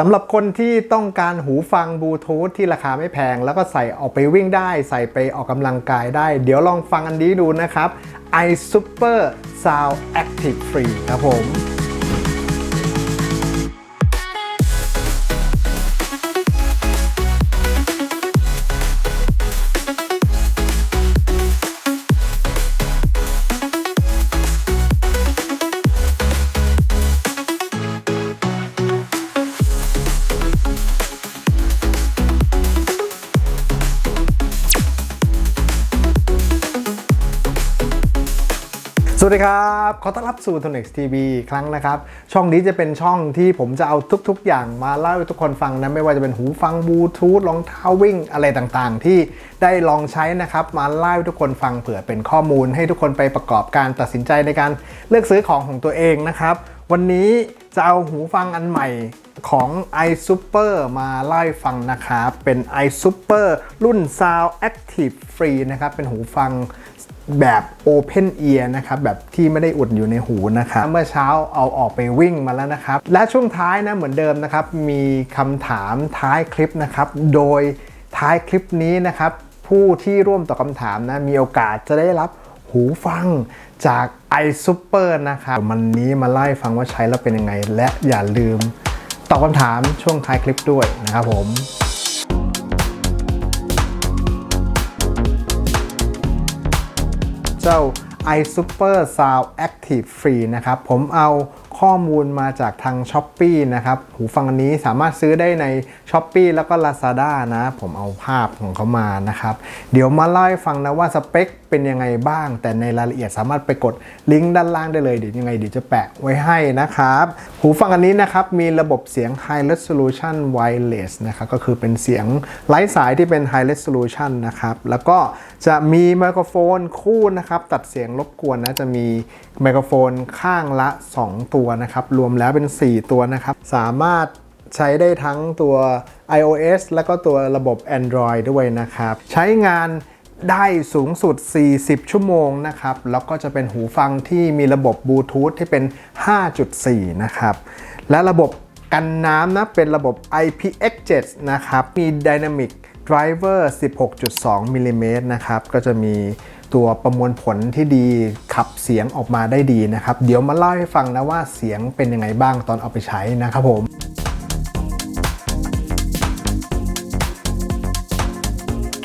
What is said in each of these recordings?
สำหรับคนที่ต้องการหูฟังบลูทูธที่ราคาไม่แพง แล้วก็ใส่ออกไปวิ่งได้ ใส่ไปออกกำลังกายได้ เดี๋ยวลองฟังอันนี้ดูนะครับ iSuper Sound Active Free ครับผม วัสดีครับ ขอต้อนรับสู่ t o n e x TV อีกครั้งนะครับ ช่องนี้จะเป็นช่องที่ผมจะเอาทุก ๆ อย่างมาเล่าให้ทุกคนฟังนะ ไม่ว่าจะเป็นหูฟังบลูทูธรองเท้าวิ่งอะไรต่างๆ ที่ได้ลองใช้นะครับ มาเล่าให้ทุกคนฟังเผื่อเป็นข้อมูล ให้ทุกคนไปประกอบการตัดสินใจในการเลือกซื้อของของตัวเองนะครับ วันนี้จะเอาหูฟังอันใหม่ของ iSuper มาเล่าให้ฟังนะครับ เป็น iSuper รุ่น Sound Active Free นะครับ เป็นหูฟัง แบบ Open Ear นะครับแบบที่ไม่ได้อุดอยู่ในหูนะครับเมื่อเช้าเอาออกไปวิ่งมาแล้วนะครับ และช่วงท้ายนะเหมือนเดิมนะครับ มีคำถามท้ายคลิปนะครับ โดยท้ายคลิปนี้นะครับ ผู้ที่ร่วมตอบคำถามนะมีโอกาสจะได้รับหูฟังจาก iSuper นะครับมันนี้มาไล่ฟังว่าใช้แล้วเป็นยังไง และอย่าลืมตอบคำถามช่วงท้ายคลิปด้วยนะครับผม เจ้า iSuper Sound Active Free นะครับ ผมเอาข้อมูลมาจากทาง s h อ p e e นะครับ หูฟังอันนี้สามารถซื้อได้ใน s h อ p e e แล้วก็ Lazada นะ ผมเอาภาพของเขามานะครับ เดี๋ยวมาเล่าให้ฟังนะว่าสเปคเป็นยังไงบ้าง แต่ในรายละเอียดสามารถไปกดลิงก์ด้านล่างได้เลยเดี๋ยวยังไงเดี๋ยวจะแปะไว้ให้นะครับ หูฟังอันนี้นะครับ มีระบบเสียง High Resolution Wireless นะครับก็คือเป็นเสียงไร้สายที่เป็น High Resolution นะครับแล้วก็จะมีไมโครโฟนคู่นะครับตัดเสียงรบกวนนะจะมีไมโครโฟนข้างละ 2 ตัวนะครับรวมแล้วเป็น 4 ตัวนะครับสามารถใช้ได้ทั้งตัว iOS แล้วก็ตัวระบบ Android ด้วยนะครับ ใช้งาน ได้สูงสุด 40 ชั่วโมงนะครับ แล้วก็จะเป็นหูฟังที่มีระบบบลูทูธที่เป็น 5.4 นะครับ และระบบกันน้ำนะ เป็นระบบ IPX7 นะครับ มี Dynamic Driver 16.2 มิลลิเมตรนะครับ ก็จะมีตัวประมวลผลที่ดีขับเสียงออกมาได้ดีนะครับ เดี๋ยวมาเล่าให้ฟังนะว่าเสียงเป็นยังไงบ้างตอนเอาไปใช้นะครับผม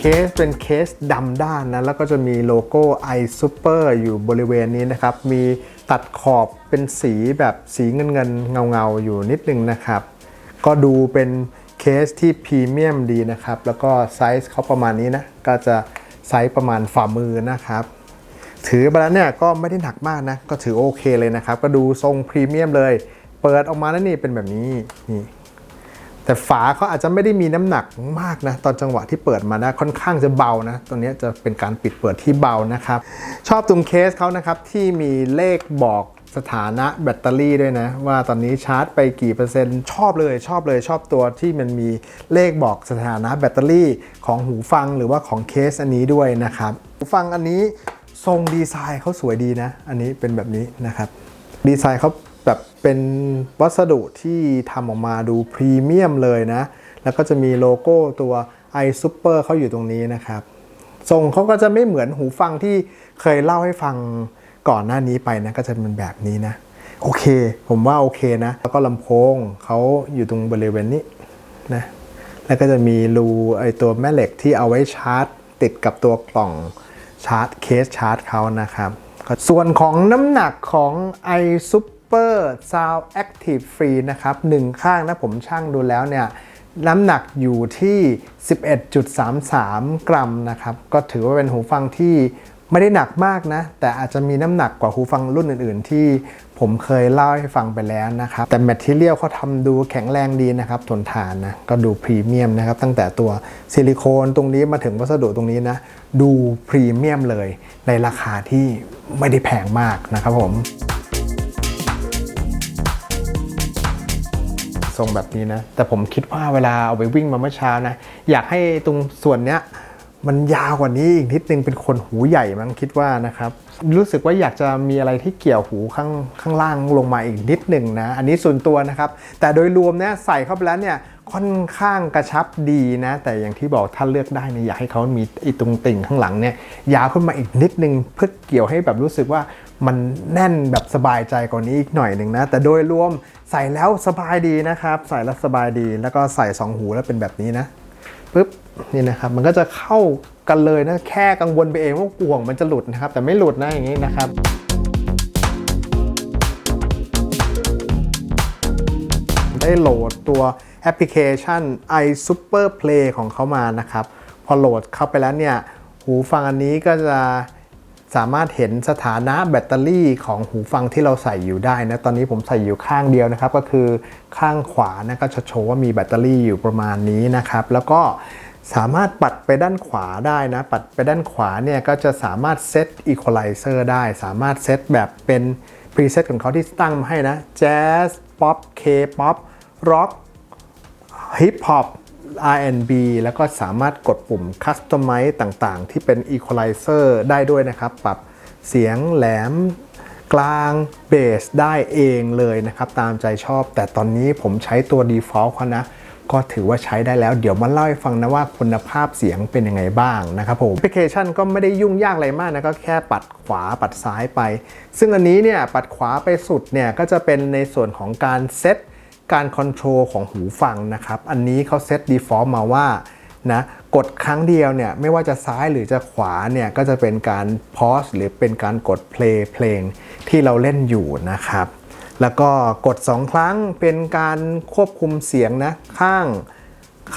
เคสเป็นเคสดำด้านนะ แล้วก็จะมีโลโก้ iSuper อยู่บริเวณนี้นะครับ มีตัดขอบเป็นสีแบบสีเงินเงินเงาเงาอยู่นิดนึงนะครับ ก็ดูเป็นเคสที่พรีเมียมดีนะครับ แล้วก็ไซส์เขาประมาณนี้นะ ก็จะไซส์ประมาณฝ่ามือนะครับ ถือไปแล้วเนี่ยก็ไม่ได้หนักมากนะ ก็ถือโอเคเลยนะครับ ก็ดูทรงพรีเมียมเลย เปิดออกมาแล้วนี่เป็นแบบนี้นี่ แต่ฝาเขาอาจจะไม่ได้มีน้ำหนักมากนะตอนจังหวะที่เปิดมานะค่อนข้างจะเบานะตัวนี้จะเป็นการปิดเปิดที่เบานะครับ ชอบตรงเคสเขานะครับที่มีเลขบอกสถานะแบตเตอรี่ด้วยนะ ว่าตอนนี้ชาร์จไปกี่เปอร์เซ็นต์ชอบเลยชอบเลยชอบตัวที่มันมีเลขบอกสถานะแบตเตอรี่ของหูฟังหรือว่าของเคสอันนี้ด้วยนะครับหูฟังอันนี้ทรงดีไซน์เขาสวยดีนะ อันนี้เป็นแบบนี้นะครับ ดีไซน์เขา แบบเป็นวัสดุที่ทำออกมาดูพรีเมียมเลยนะ แล้วก็จะมีโลโก้ตัว iSuper เขาอยู่ตรงนี้นะครับ ทรงเขาก็จะไม่เหมือนหูฟังที่เคยเล่าให้ฟังก่อนหน้านี้ไปนะ ก็จะเป็นแบบนี้นะ โอเค ผมว่าโอเคนะ แล้วก็ลำโพงเขาอยู่ตรงบริเวณนี้นะ แล้วก็จะมีรูไอตัวแม่เหล็กที่เอาไว้ชาร์จ ติดกับตัวกล่องชาร์จเคสชาร์จเขานะครับ ส่วนของน้ำหนักของ Super Sound Active Free นะครับหนึ่งข้างนะผมช่างดูแล้วเนี่ยน้ำหนักอยู่ที่ 11.33 กรัมนะครับ ก็ถือว่าเป็นหูฟังที่ไม่ได้หนักมากนะ แต่อาจจะมีน้ำหนักกว่าหูฟังรุ่นอื่น ๆ ที่ผมเคยเล่าให้ฟังไปแล้วนะครับ แต่แมทเทียลเขาทำดูแข็งแรงดีนะครับทนทานนะ ก็ดูพรีเมียมนะครับ ตั้งแต่ตัวซิลิโคนตรงนี้มาถึงวัสดุตรงนี้นะ ดูพรีเมียมเลย ในราคาที่ไม่ได้แพงมากนะครับผม รงแบบนี้นะ แต่ผมคิดว่าเวลาเอาไปวิ่งมาเมื่อเช้านะ อยากให้ตรงส่วนเนี้ยมันยาวกว่านี้อีกนิดนึงเป็นคนหูใหญ่มั้งคิดว่านะครับ รู้สึกว่าอยากจะมีอะไรที่เกี่ยวหูข้างข้างล่างลงมาอีกนิดหนึ่งนะ อันนี้ส่วนตัวนะครับ แต่โดยรวมเนี่ยใส่เข้าไปแล้วเนี่ย ค่อนข้างกระชับดีนะ แต่อย่างที่บอกถ้าเลือกได้เนี่ยอยากให้เขามีไอ้ตรงติ่งข้างหลังเนี่ยยาวขึ้นมาอีกนิดนึงเพื่อเกี่ยวให้แบบรู้สึกว่ามันแน่นแบบสบายใจกว่านี้อีกหน่อยหนึ่งนะ แต่โดยรวมใส่แล้วสบายดีนะครับ ใส่แล้วสบายดี แล้วก็ใส่สองหูแล้วเป็นแบบนี้นะปุ๊บนี่นะครับมันก็จะเข้ากันเลยนะแค่กังวลไปเองว่ากวงมันจะหลุดนะครับ แต่ไม่หลุดนะอย่างนี้นะครับได้โหลดตัว แอปพลิเคชัน iSuper Play ของเขามานะครับ พอโหลดเข้าไปแล้วเนี่ย หูฟังอันนี้ก็จะสามารถเห็นสถานะแบตเตอรี่ของหูฟังที่เราใส่อยู่ได้นะ ตอนนี้ผมใส่อยู่ข้างเดียวนะครับ ก็คือข้างขวานะก็จะโชว์ว่ามีแบตเตอรี่อยู่ประมาณนี้นะครับ แล้วก็สามารถปัดไปด้านขวาได้นะ ปัดไปด้านขวาเนี่ยก็จะสามารถเซตอีควอไลเซอร์ได้ สามารถเซตแบบเป็นพรีเซตของเขาที่ตั้งมาให้นะแจ๊สป๊อปเคป๊อปร็อก ฮิปฮอป R&B แล้วก็สามารถกดปุ่ม Customize ต่างๆ ที่เป็น Equalizer ได้ด้วยนะครับ ปรับเสียงแหลมกลางเบสได้เองเลยนะครับ ตามใจชอบ แต่ตอนนี้ผมใช้ตัว Default เขานะ ก็ถือว่าใช้ได้แล้วเดี๋ยวมาเล่าให้ฟังนะว่าคุณภาพเสียงเป็นยังไงบ้างนะครับผมแอปพลิเคชันก็ไม่ได้ยุ่งยากอะไรมากนะ ก็แค่ปัดขวาปัดซ้ายไป ซึ่งอันนี้เนี่ยปัดขวาไปสุดเนี่ยก็จะเป็นในส่วนของการเซต การคอนโทรลของหูฟังนะครับ อันนี้เขาเซต default มาว่านะกดครั้งเดียวเนี่ยไม่ว่าจะซ้ายหรือจะขวาเนี่ยก็จะเป็นการพอสหรือเป็นการกด play เพลงที่เราเล่นอยู่นะครับ แล้วก็กด 2 ครั้งเป็นการควบคุมเสียงนะข้าง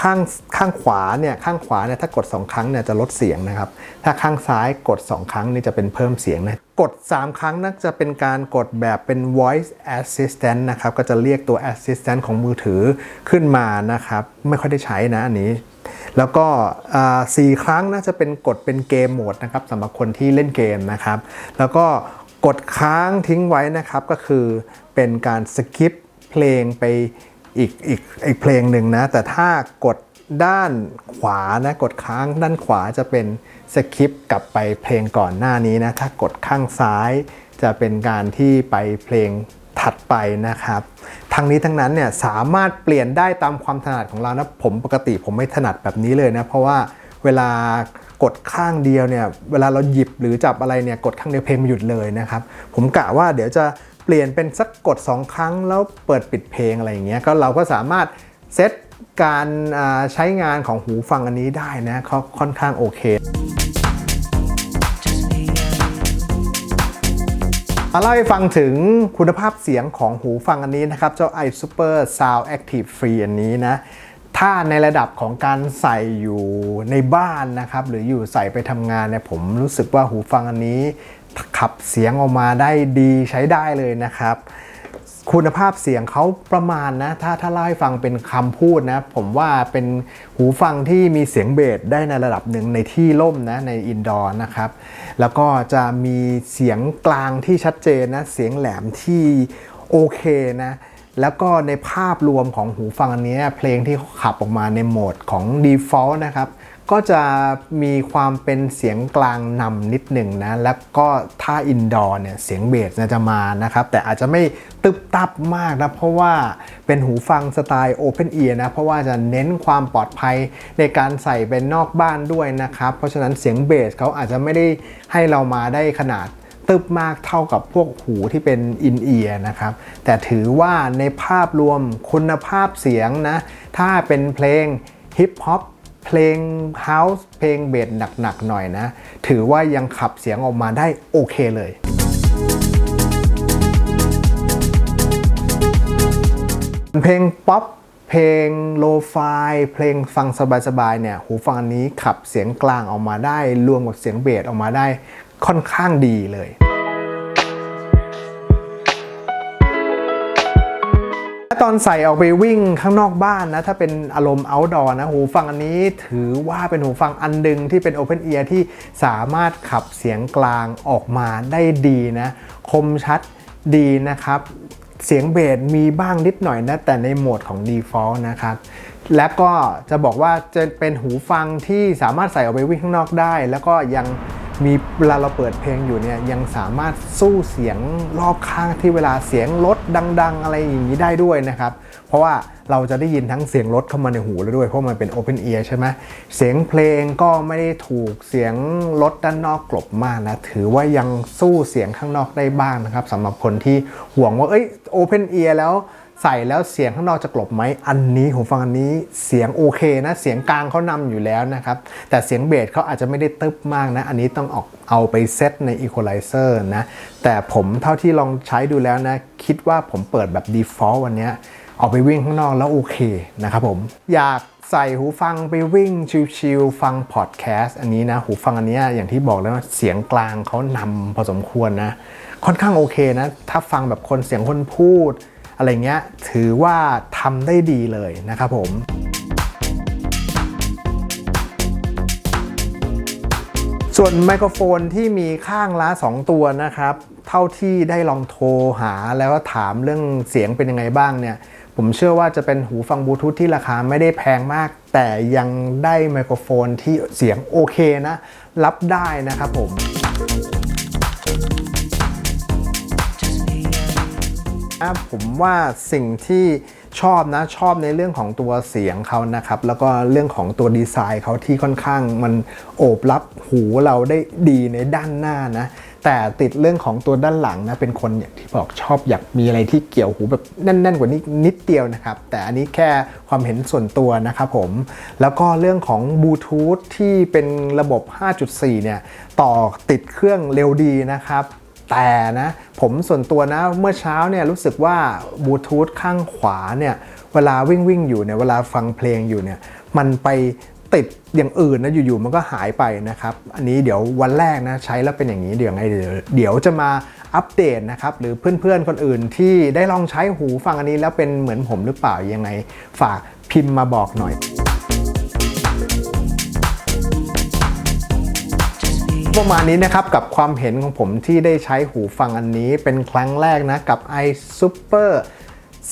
ข้างข้างขวาเนี่ยข้างขวาเนี่ยถ้ากด 2 ครั้งเนี่ยจะลดเสียงนะครับ ถ้าข้างซ้ายกด 2 ครั้งนี่จะเป็นเพิ่มเสียงนะกด 3 ครั้งน่าจะเป็นการกดแบบเป็น voice assistant นะครับ ก็จะเรียกตัว assistant ของมือถือขึ้นมานะครับ ไม่ค่อยได้ใช้นะอันนี้ แล้วก็อ่าสี่ครั้งน่าจะเป็นกดเป็นเกมโหมดนะครับสำหรับคนที่เล่นเกมนะครับ แล้วก็กดค้างทิ้งไว้นะครับก็คือเป็นการสกิปเพลงไป อีกอีกอีกเพลงหนึ่งนะ แต่ถ้ากดด้านขวานะกดค้างด้านขวาจะเป็นสกิปกลับไปเพลงก่อนหน้านี้นะ ถ้ากดข้างซ้ายจะเป็นการที่ไปเพลงถัดไปนะครับ ทั้งนี้ทั้งนั้นเนี่ยสามารถเปลี่ยนได้ตามความถนัดของเรานะผมปกติผมไม่ถนัดแบบนี้เลยนะ เพราะว่าเวลากดข้างเดียวเนี่ยเวลาเราหยิบหรือจับอะไรเนี่ยกดข้างเดียวเพลงมันหยุดเลยนะครับ ผมกะว่าเดี๋ยวจะ เปลี่ยนเป็นสักกด 2 ครั้งแล้วเปิดปิดเพลงอะไรอย่างเงี้ยก็เราก็สามารถเซตการใช้งานของหูฟังอันนี้ได้นะเขาค่อนข้างโอเคมาเล่าให้ฟังถึงคุณภาพเสียงของหูฟังอันนี้นะครับ เจ้า iSuper Sound Active Free อันนี้นะ ถ้าในระดับของการใส่อยู่ในบ้านนะครับ หรืออยู่ใส่ไปทำงานเนี่ยผมรู้สึกว่าหูฟังอันนี้ ขับเสียงออกมาได้ดีใช้ได้เลยนะครับ คุณภาพเสียงเขาประมาณนะ ถ้าถ้าเล่าให้ฟังเป็นคำพูดนะ ผมว่าเป็นหูฟังที่มีเสียงเบสได้ในระดับหนึ่งในที่ร่มนะในอินดอร์นะครับ แล้วก็จะมีเสียงกลางที่ชัดเจนนะ เสียงแหลมที่โอเคนะ แล้วก็ในภาพรวมของหูฟังอันนี้เพลงที่ขับออกมาในโหมดของ default นะครับ ก็จะมีความเป็นเสียงกลางนำนิดหนึ่งนะ แล้วก็ถ้าอินดอร์เนี่ยเสียงเบสจะมานะครับ แต่อาจจะไม่ตึบตับมากนะ เพราะว่าเป็นหูฟังสไตล์ Open Ear นะ เพราะว่าจะเน้นความปลอดภัยในการใส่เป็นนอกบ้านด้วยนะครับ เพราะฉะนั้นเสียงเบสเขาอาจจะไม่ได้ให้เรามาได้ขนาด ตึบมากเท่ากับพวกหูที่เป็นอินเอียร์นะครับ แต่ถือว่าในภาพรวมคุณภาพเสียงนะ ถ้าเป็นเพลงฮิปฮอปเพลงเฮาส์เพลงเบสหนักๆหน่อยนะ ถือว่ายังขับเสียงออกมาได้โอเคเลยเพลงป๊อปเพลงโลฟายเพลงฟังสบายๆเนี่ยหูฟังอันนี้ขับเสียงกลางออกมาได้ รวมกับเสียงเบสออกมาได้ ค่อนข้างดีเลย ตอนใส่ออกไปวิ่งข้างนอกบ้านนะ ถ้าเป็นอารมณ์ outdoor นะ หูฟังอันนี้ถือว่าเป็นหูฟังอันดึงที่เป็น open ear ที่สามารถขับเสียงกลางออกมาได้ดีนะ คมชัดดีนะครับเสียงเบสมีบ้างนิดหน่อยนะ แต่ในโหมดของ default นะครับ และก็จะบอกว่าจะเป็นหูฟังที่สามารถใส่ออกไปวิ่งข้างนอกได้ แล้วก็ยัง มีเวลาเราเปิดเพลงอยู่เนี่ยยังสามารถสู้เสียงรอบข้างที่เวลาเสียงรถดัง ๆ อะไรอย่างนี้ได้ด้วยนะครับ เพราะว่าเราจะได้ยินทั้งเสียงรถเข้ามาในหูแล้วด้วยเพราะมันเป็น Open Ear ใช่ไหมเสียงเพลงก็ไม่ได้ถูกเสียงรถด้านนอกกลบมากนะถือว่ายังสู้เสียงข้างนอกได้บ้างนะครับสำหรับคนที่ห่วงว่าเอ้ย Open Ear แล้ว ใส่แล้วเสียงข้างนอกจะกลบไหมอันนี้หูฟังอันนี้เสียงโอเคนะเสียงกลางเขานำอยู่แล้วนะครับ แต่เสียงเบสเขาอาจจะไม่ได้ตึบมากนะ อันนี้ต้องออกเอาไปเซตใน Equalizer นะ แต่ผมเท่าที่ลองใช้ดูแล้วนะ คิดว่าผมเปิดแบบ default วันเนี้ยออกไปวิ่งข้างนอกแล้วโอเคนะครับผม อยากใส่หูฟังไปวิ่งชิลๆฟังพอดแคสต์อันนี้นะ หูฟังอันนี้อย่างที่บอกแล้วเสียงกลางเขานำพอสมควรนะ ค่อนข้างโอเคนะ ถ้าฟังแบบคนเสียงคนพูด อะไรเงี้ยถือว่าทำได้ดีเลยนะครับผมส่วนไมโครโฟนที่มีข้างละ2 ตัวนะครับ เท่าที่ได้ลองโทรหาแล้วก็ถามเรื่องเสียงเป็นยังไงบ้างเนี่ย ผมเชื่อว่าจะเป็นหูฟังบลูทูธที่ราคาไม่ได้แพงมาก แต่ยังได้ไมโครโฟนที่เสียงโอเคนะ รับได้นะครับผม นะผมว่าสิ่งที่ชอบนะชอบในเรื่องของตัวเสียงเขานะครับ แล้วก็เรื่องของตัวดีไซน์เขาที่ค่อนข้างมันโอบรับหูเราได้ดีในด้านหน้านะแต่ติดเรื่องของตัวด้านหลังนะเป็นคนอย่างที่บอกชอบอยากมีอะไรที่เกี่ยวหูแบบแน่น ๆ กว่านี้นิดเดียวนะครับ แต่อันนี้แค่ความเห็นส่วนตัวนะครับผม แล้วก็เรื่องของบลูทูธที่เป็นระบบ 5.4 เนี่ย ต่อติดเครื่องเร็วดีนะครับ แต่นะผมส่วนตัวนะเมื่อเช้าเนี่ยรู้สึกว่าบลูทูธข้างขวาเนี่ยเวลาวิ่งวิ่งอยู่เนี่ยเวลาฟังเพลงอยู่เนี่ยมันไปติดอย่างอื่นนะอยู่ๆมันก็หายไปนะครับ อันนี้เดี๋ยววันแรกนะใช้แล้วเป็นอย่างนี้เดี๋ยวไงเดี๋ยวจะมาอัปเดตนะครับหรือเพื่อนๆคนอื่นที่ได้ลองใช้หูฟังอันนี้แล้วเป็นเหมือนผมหรือเปล่ายังไงฝากพิมพ์มาบอกหน่อย ประมาณนี้นะครับ กับความเห็นของผมที่ได้ใช้หูฟังอันนี้เป็นครั้งแรกนะ กับ iSuper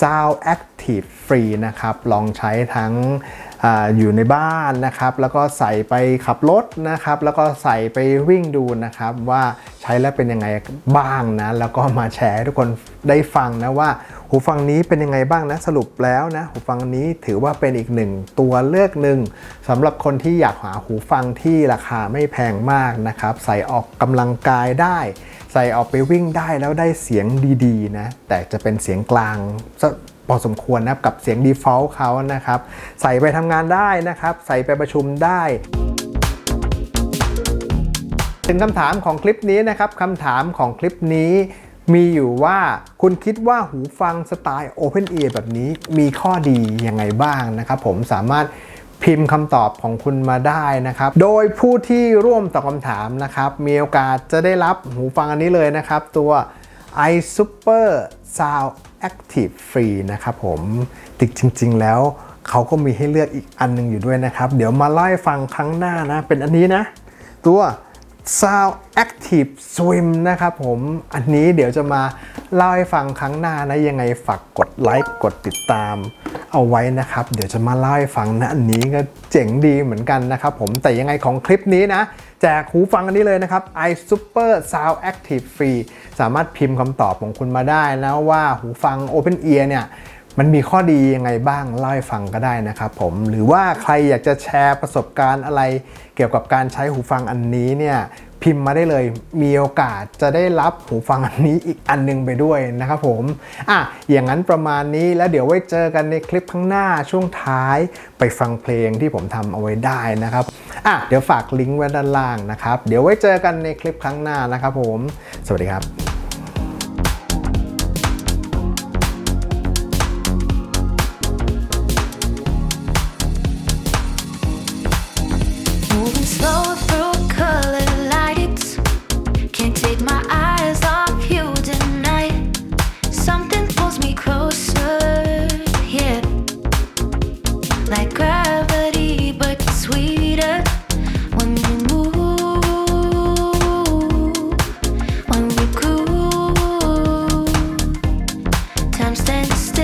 Sound Active Free นะครับลองใช้ทั้งออยู่ในบ้านนะครับแล้วก็ใส่ไปขับรถนะครับแล้วก็ใส่ไปวิ่งดูนะครับว่าใช้แล้วเป็นยังไงบ้างนะแล้วก็มาแชร์ให้ทุกคนได้ฟังนะว่าหูฟังนี้เป็นยังไงบ้างนะสรุปแล้วนะหูฟังนี้ถือว่าเป็นอีกหนึ่งตัวเลือกหนึ่งสำหรับคนที่อยากหาหูฟังที่ราคาไม่แพงมากนะครับใส่ออกกำลังกายได้ ใส่ออกไปวิ่งได้แล้วได้เสียงดีๆนะแต่จะเป็นเสียงกลางพอสมควรนะกับเสียง default เขานะครับ ใส่ไปทำงานได้นะครับ ใส่ไปประชุมได้ถึงคำถามของคลิปนี้นะครับคำถามของคลิปนี้มีอยู่ว่าคุณคิดว่าหูฟังสไตล์ Open Ear แบบนี้มีข้อดียังไงบ้างนะครับ ผมสามารถ พิมพ์คำตอบของคุณมาได้นะครับ โดยผู้ที่ร่วมตอบคำถามนะครับ มีโอกาสจะได้รับหูฟังอันนี้เลยนะครับ ตัว iSuper Sound Active Free นะครับผมติดจริง ๆ แล้วเขาก็มีให้เลือกอีกอันหนึงอยู่ด้วยนะครับ เดี๋ยวมาไล่ฟังครั้งหน้านะ เป็นอันนี้นะ ตัว Sound Active Swim นะครับผมอันนี้เดี๋ยวจะมาเล่าให้ฟังครั้งหน้านะ ยังไงฝากกดไลค์กดติดตามเอาไว้นะครับ เดี๋ยวจะมาเล่าให้ฟังนะ อันนี้ก็เจ๋งดีเหมือนกันนะครับผมแต่ยังไงของคลิปนี้นะ แจกหูฟังอันนี้เลยนะครับ iSuper Sound Active Free สามารถพิมพ์คำตอบของคุณมาได้นะว่าหูฟัง Open Ear เนี่ย มันมีข้อดียังไงบ้างเล่าให้ฟังก็ได้นะครับผมหรือว่าใครอยากจะแชร์ประสบการณ์อะไรเกี่ยวกับการใช้หูฟังอันนี้เนี่ยพิมพ์มาได้เลยมีโอกาสจะได้รับหูฟังอันนี้อีกอันหนึงไปด้วยนะครับผมอะอย่างนั้นประมาณนี้แล้วเดี๋ยวไว้เจอกันในคลิปข้างหน้าช่วงท้ายไปฟังเพลงที่ผมทำเอาไว้ได้นะครับอะเดี๋ยวฝากลิงก์ไว้ด้านล่างนะครับ เดี๋ยวไว้เจอกันในคลิปครั้งหน้านะครับผม สวัสดีครับ stand still.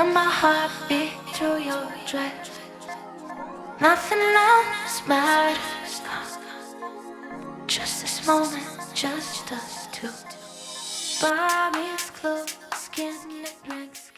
Feel my heart beat through your dress. Nothing else matters. Just this moment, just us two. Bodies close, skin that breaks.